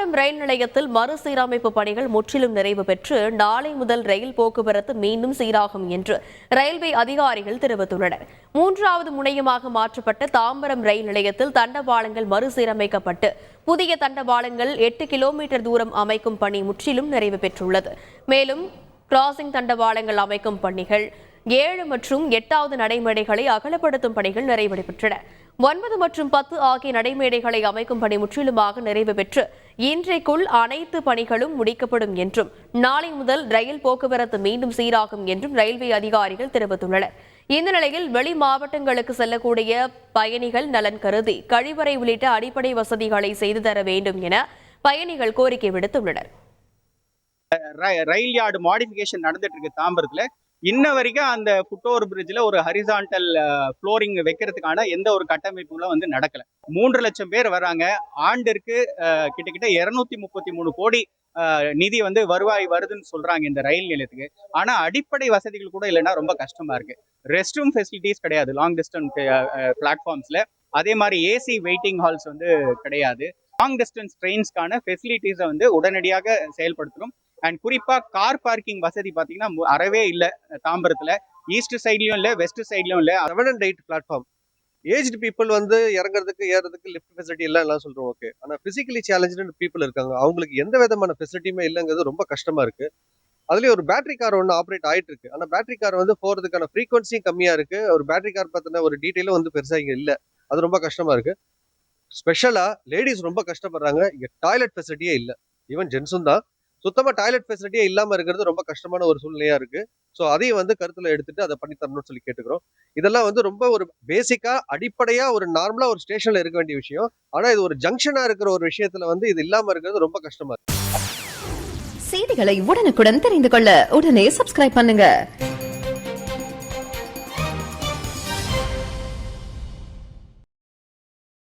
தாம்பரம் ரயில் நிலையத்தில் மறுசீரமைப்பு பணிகள் முற்றிலும் நிறைவு பெற்று நாளை முதல் ரயில் போக்குவரத்து மீண்டும் சீராகும் என்று ரயில்வே அதிகாரிகள் தெரிவித்துள்ளனர். மூன்றாவது முனையமாக மாற்றப்பட்ட தாம்பரம் ரயில் நிலையத்தில் தண்டவாளங்கள் மறுசீரமைக்கப்பட்டு புதிய தண்டவாளங்கள் எட்டு கிலோமீட்டர் தூரம் அமைக்கும் பணி முற்றிலும் நிறைவு பெற்றுள்ளது. மேலும் கிராசிங் தண்டவாளங்கள் அமைக்கும் பணிகள் ஏழு மற்றும் எட்டாவது நடைமுறைகளை அகலப்படுத்தும் பணிகள் நிறைவடைபெற்றன. ஒன்பது மற்றும் பத்து ஆகிய நடைமேடைகளை அமைக்கும் பணி முற்றிலுமாக நிறைவு பெற்று இன்றைக்குள் அனைத்து பணிகளும் முடிக்கப்படும் என்றும் நாளை முதல் ரயில் போக்குவரத்து மீண்டும் சீராகும் என்றும் ரயில்வே அதிகாரிகள் தெரிவித்துள்ளனர். இந்த நிலையில் வெளி மாவட்டங்களுக்கு செல்லக்கூடிய பயணிகள் நலன் கருதி கழிவறை உள்ளிட்ட அடிப்படை வசதிகளை செய்து தர வேண்டும் என பயணிகள் கோரிக்கை விடுத்துள்ளனர். ரயில் யார்டு மாடிஃபிகேஷன் நடந்துட்டு இருக்கு தாம்பரத்துல. இன்ன வரைக்கும் அந்த புட்டோர் பிரிட்ஜில் ஒரு ஹரிசாண்டல் ஃப்ளோரிங் வைக்கிறதுக்கான எந்த ஒரு கட்டமைப்புகளும் வந்து நடக்கல. மூன்று லட்சம் பேர் வராங்க ஆண்டிற்கு கிட்டத்தட்ட இருநூத்தி முப்பத்தி மூணு கோடி நிதி வந்து வருவாய் வருதுன்னு சொல்றாங்க இந்த ரயில் நிலையத்துக்கு. ஆனா அடிப்படை வசதிகள் கூட இல்லைன்னா ரொம்ப கஷ்டமா இருக்கு. ரெஸ்ட் ரூம் ஃபெசிலிட்டிஸ் கிடையாது லாங் டிஸ்டன்ஸ் பிளாட்ஃபார்ம்ஸ்ல அதே மாதிரி ஏசி வெயிட்டிங் ஹால்ஸ் வந்து கிடையாது. லாங் டிஸ்டன்ஸ் ட்ரெயின்ஸ்க்கான ஃபெசிலிட்டிஸை வந்து உடனடியாக செயல்படுத்தணும். அண்ட் குறிப்பாக கார் பார்க்கிங் வசதி பார்த்தீங்கன்னா அறவே இல்லை தாம்பரத்தில். ஈஸ்ட் சைட்லயும் இல்லை வெஸ்ட் சைட்லயும் இல்லை. Seven and eight platform aged people வந்து இறங்குறதுக்கு ஏறதுக்கு லிஃப்ட் ஃபெசிலிட்டி எல்லாம் எல்லாம் சொல்கிறோம் ஓகே ஆனால் ஃபிசிக்கலி சேலஞ்சு பீப்புள் இருக்காங்க. அவங்களுக்கு எந்த விதமான ஃபெசிலிட்டியுமே இல்லைங்கிறது ரொம்ப கஷ்டமா இருக்கு. அதுலயும் ஒரு பேட்டரி கார் ஒன்று ஆப்ரேட் ஆயிட்டு இருக்கு ஆனால் பேட்டரி கார் வந்து போறதுக்கான ஃப்ரீக்வன்சியும் கம்மியாக இருக்கு. ஒரு பேட்டரி கார் பார்த்தினா ஒரு டீட்டெயிலும் வந்து பெருசாக இங்கே இல்லை. அது ரொம்ப கஷ்டமா இருக்கு. ஸ்பெஷலாக லேடிஸ் ரொம்ப கஷ்டப்படுறாங்க. இங்கே டாய்லெட் ஃபெசிலிட்டியே இல்லை. ஈவன் ஜென்ஸும் தான். சுத்தமா டாய்லெட் ஃபெசிலிட்டியே இல்லாமல் இருக்கிறது ரொம்ப கஷ்டமான ஒரு சூழ்நிலையா இருக்கு. ஸோ அதையும் வந்து கருத்துல எடுத்துட்டு அதை பண்ணி தரணும்னு சொல்லி கேட்டுக்கிறோம். இதெல்லாம் வந்து ரொம்ப ஒரு பேசிக்காக அடிப்படையா ஒரு நார்மலா ஒரு ஸ்டேஷன்ல இருக்க வேண்டிய விஷயம். ஆனா இது ஒரு ஜங்ஷனாக இருக்கிற ஒரு விஷயத்துல வந்து இது இல்லாம இருக்கிறது ரொம்ப கஷ்டமா இருக்கு. செய்திகளை உடனுக்குடன் தெரிந்து கொள்ள உடனே சப்ஸ்கிரைப் பண்ணுங்க.